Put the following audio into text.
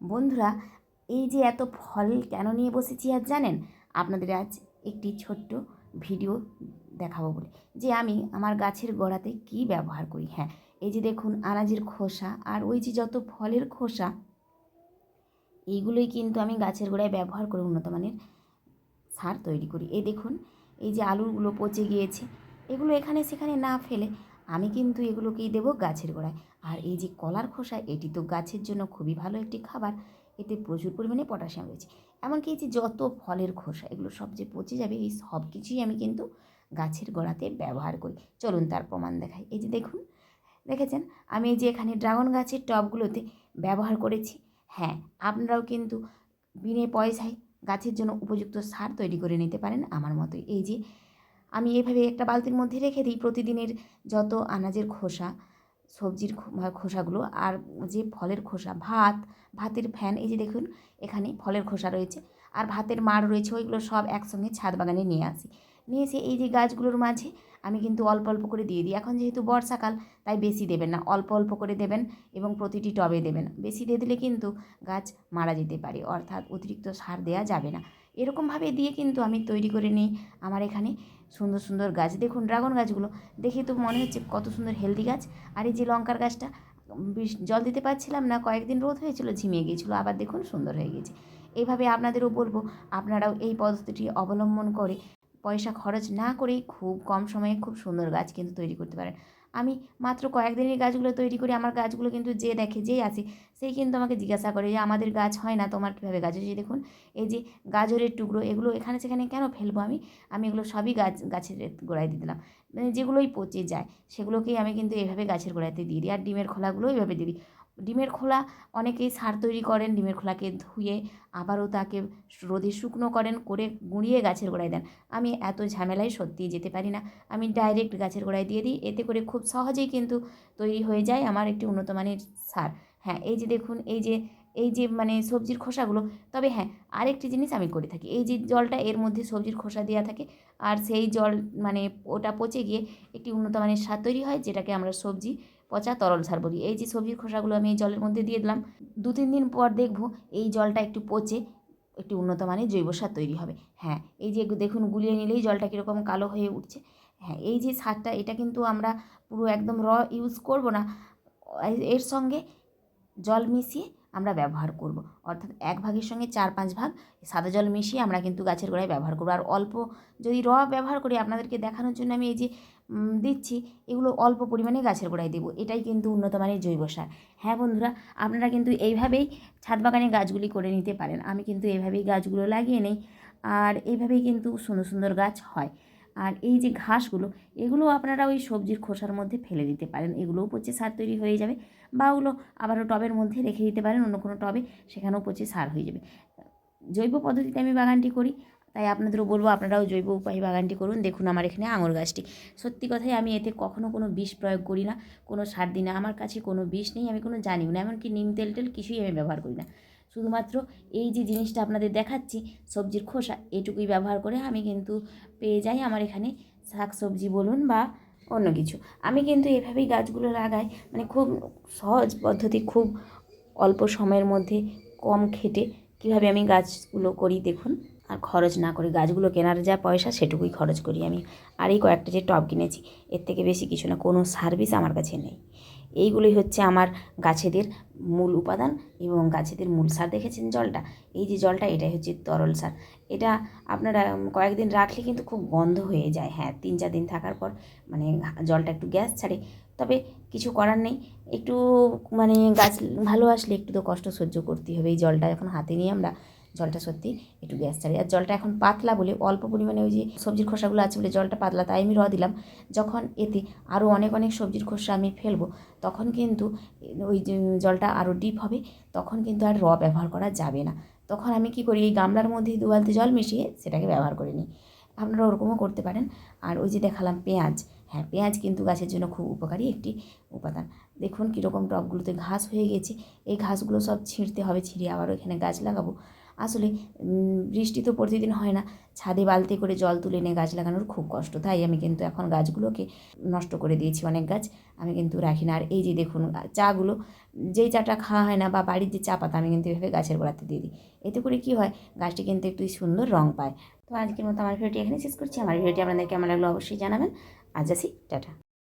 বন্ধুরা, এই যে এত ফল কেন নিয়ে বসেছি আজ জানেন? আপনাদের আজ একটি ছোট্ট ভিডিও দেখাবো বলে। যে আমি আমার গাছের গোড়াতে কি ব্যবহার করি? হ্যাঁ এই যে দেখুন, আনাজের খোসা আর ওই যে যত ফলের খোসা, এইগুলোই কিন্তু আমি গাছের গোড়ায় ব্যবহার করে উন্নত মানের সার তৈরি করি। এই দেখুন, এই যে আলুগুলো পচে গিয়েছে, এগুলো এখানে সেখানে না ফেলে আমি কিন্তু এগুলোকেই দেবো গাছের গোড়ায়। আর এই যে কলার খোসা, এটি তো গাছের জন্য খুবই ভালো একটি খাবার। এতে প্রচুর পরিমাণে পটাশিয়াম রয়েছে। এমনকি এই যে যত ফলের খোসা, এগুলো সব যে পচে যাবে, এই সব কিছুই আমি কিন্তু গাছের গোড়াতে ব্যবহার করি। চলুন তার প্রমাণ দেখাই। এই যে দেখুন, দেখেছেন? আমি এই যে এখানে ড্রাগন গাছের টবগুলোতে ব্যবহার করেছি। হ্যাঁ আপনারাও কিন্তু বিনে পয়সায় গাছের জন্য উপযুক্ত সার তৈরি করে নিতে পারেন আমার মতোই। এই যে আমি এভাবে একটা বালতির মধ্যে রেখে দিই প্রতিদিনের যত আনাজের খোসা, সবজির খোসাগুলো। আর যে ফলের খোসা, ভাত, ভাতের ফ্যান, এই যে দেখুন, এখানে ফলের খোসা রয়েছে। আর ভাতের মাড় রয়েছে, ওইগুলো সব একসঙ্গে ছাদ বাগানে নিয়ে আসি। নিয়ে এসে এই যে গাছগুলোর মাঝে আমি কিন্তু অল্প অল্প করে দিয়ে দিই। এখন যেহেতু বর্ষাকাল, তাই বেশি দেবেন না। অল্প অল্প করে দেবেন এবং প্রতিটি টবে দেবেন। বেশি দিয়ে দিলে কিন্তু গাছ মারা যেতে পারে, অর্থাৎ অতিরিক্ত সার দেওয়া যাবে না। এরকমভাবে দিয়ে কিন্তু আমি তৈরি করে নিই আমার এখানে সুন্দর সুন্দর গাছ। দেখুন, ড্রাগন গাছগুলো। দেখে তো মনে হচ্ছে কত সুন্দর হেলদি গাছ। আর এই যে লঙ্কার গাছটা জল দিতে পারছিলাম না। কয়েকদিন রোদ হয়েছিল, ঝিমিয়ে গিয়েছিল। আবার দেখুন, সুন্দর হয়ে গেছে এইভাবে আপনাদেরও বলব, আপনারাও এই পদ্ধতিটি অবলম্বন করে পয়সা খরচ না করেই খুব কম সময়ে খুব সুন্দর গাছ কিন্তু তৈরি করতে পারেন আমি মাত্র কয়েকদিনের গাছগুলো তৈরি করি আমার গাছগুলো কিন্তু যে দেখে যেই আসে সেই কিন্তু আমাকে জিজ্ঞাসা করে যে, আমাদের গাছ হয় না, তোমার কীভাবে গাছ? হয়েছে দেখুন, এই যে গাজরের টুকরো, এগুলো এখানে সেখানে কেন ফেলব আমি? আমি এগুলো সবই গাছ, গাছের গোড়ায় দিয়ে দিলাম। মানে যেগুলোই পচে যায়, সেগুলোকেই আমি কিন্তু এভাবে গাছের গোড়াতে দিয়ে দিই। আর ডিমের খোলাগুলো এইভাবে দিয়ে দিই। ডিমের খোলা, অনেকেই সার তৈরি করেন, ডিমের খোলাকে ধুয়ে আবারও তাকে রোদে শুকনো করেন, করে গুঁড়িয়ে গাছের গোড়ায় দেন। আমি এত ঝামেলায় সত্যিই যেতে পারি না। আমি ডাইরেক্ট গাছের গোড়ায় দিয়ে দিই, এতে করে খুব সহজেই কিন্তু তৈরি হয়ে যায় আমার একটি উন্নত মানের সার। হ্যাঁ এই যে দেখুন, এই যে এই যে মানে সবজির খোসাগুলো, তবে হ্যাঁ আরেকটি জিনিস আমি করে থাকি। এই যে জলটা এর মধ্যে সবজির খোসা দেওয়া থাকে, আর সেই জল মানে ওটা পচে গিয়ে একটি উন্নত মানের সার তৈরি হয়, যেটাকে আমরা সবজি পচা তরল সার বলি। এই যে সবজির খোসাগুলো আমি এই জলের মধ্যে দিয়ে দিলাম দু তিন দিন পর দেখব এই জলটা একটু পচে একটি উন্নত মানের জৈব সার তৈরি হবে। হ্যাঁ এই যে দেখুন গুলিয়ে নিলেই জলটা কীরকম কালো হয়ে উঠছে। হ্যাঁ এই যে সারটা, এটা কিন্তু আমরা পুরো একদম র ইউজ করব না, এর সঙ্গে জল মিশিয়ে আমরা ব্যবহার করব। অর্থাৎ এক ভাগের সঙ্গে চার পাঁচ ভাগ সাদা জল মিশিয়ে আমরা কিন্তু গাছের গোড়ায় ব্যবহার করব। আর অল্প যদি র ব্যবহার করি, আপনাদেরকে দেখানোর জন্য আমি এই যে দিচ্ছি, এগুলো অল্প পরিমাণে গাছের গোড়ায় দেবো। এটাই কিন্তু উন্নত মানের জৈব সার। হ্যাঁ বন্ধুরা, আপনারা কিন্তু এইভাবেই ছাদ বাগানে গাছগুলি করে নিতে পারেন। আমি কিন্তু এইভাবেই গাছগুলো লাগিয়ে নেই, আর এইভাবেই কিন্তু সুন্দর সুন্দর গাছ হয়। আর এই যে ঘাসগুলো, এগুলো আপনারা ওই সবজির খোসার মধ্যে ফেলে দিতে পারেন। এগুলোও পচে সার তৈরি হয়ে যাবে, বা ওগুলো আবারও টবের মধ্যে রেখে দিতে পারেন। অন্য কোনো টবে সেখানেও পচে সার হয়ে যাবে। জৈব পদ্ধতিতে আমি বাগানটি করি। তাই আপনাদেরও বলব, আপনারাও জৈব উপায়ে বাগানটি করুন। দেখুন আমার এখানে আঙুর গাছটি। সত্যি কথাই আমি এতে কখনও কোনো বিষ প্রয়োগ করি না, কোনো সার দিই না। আমার কাছে কোনো বিষ নেই, আমি কোনো জানিও না, এমনকি নিম তেল টেল কিছুই আমি ব্যবহার করি না। শুধুমাত্র এই যে জিনিসটা আপনাদের দেখাচ্ছি, সবজির খোসা, এটুকুই ব্যবহার করে আমি কিন্তু পেয়ে যাই আমার এখানে শাক সবজি বলুন বা অন্য কিছু। আমি কিন্তু এভাবেই গাছগুলো লাগাই মানে খুব সহজ পদ্ধতি, খুব অল্প সময়ের মধ্যে কম খেটে কীভাবে আমি গাছগুলো করি দেখুন। আর খরচ না করি। গাছগুলো কেনার যা পয়সা সেটুকুই খরচ করি আমি। আর এই কয়েকটা যে টব কিনেছি, এর থেকে বেশি কিছু না, কোনো সার্ভিস আমার কাছে নেই। এইগুলোই হচ্ছে আমার গাছেদের মূল উপাদান এবং গাছেদের মূল সার। দেখেছেন জলটা? এই যে জলটা, এটাই হচ্ছে তরল সার। এটা আপনারা কয়েকদিন রাখলে কিন্তু খুব গন্ধ হয়ে যায়। হ্যাঁ তিন চার দিন থাকার পর মানে জলটা একটু গ্যাস ছাড়ে। তবে কিছু করার নেই। একটু মানে গাছ ভালো আসলে একটু তো কষ্ট সহ্য করতেই হবে। এই জলটা এখন হাতে নিয়ে আমরা জলটা সত্যি একটু গ্যাস ছাড়ি। আর জলটা এখন পাতলা বলে অল্প পরিমাণে ওই যে সবজির খোসাগুলো আছে বলে জলটা পাতলা, তাই আমি র দিলাম। যখন এতে আরও অনেক অনেক সবজির খোসা আমি ফেলব, তখন কিন্তু ওই জলটা আরও ডিপ হবে, তখন কিন্তু আর র ব্যবহার করা যাবে না। তখন আমি কি করি, এই গামলার মধ্যে দু বালতি জল মিশিয়ে সেটাকে ব্যবহার করে নিই। আপনারা ওরকমও করতে পারেন। আর ওই যে দেখালাম পেঁয়াজ হ্যাঁ পেঁয়াজ কিন্তু গাছের জন্য খুব উপকারী একটি উপাদান। দেখুন কীরকম টবগুলোতে ঘাস হয়ে গেছে, এই ঘাসগুলো সব ছিঁড়তে হবে, ছিঁড়ে আবার এখানে গাছ লাগাবো। আসলে বৃষ্টি তো প্রতিদিন হয় না। ছাদে বালতি করে জল তুলে এনে গাছ লাগানোর খুব কষ্ট। তাই আমি কিন্তু এখন গাছগুলোকে নষ্ট করে দিয়েছি অনেক গাছ। আমি কিন্তু রাখি না। আর এই যে দেখুন, চাগুলো, যেই চাটা খাওয়া হয় না বা বাড়ির যে চা পাতা, আমি কিন্তু এভাবে গাছের গোড়াতে দিয়ে দিই। এতে করে কি হয়, গাছটি কিন্তু একটু সুন্দর রং পায়। তো আজকের মতো আমার ভিডিওটি এখানে শেষ করছি। আমার ভিডিওটি আপনাদের কেমন লাগল অবশ্যই জানাবেন। আজ আসি। টাটা।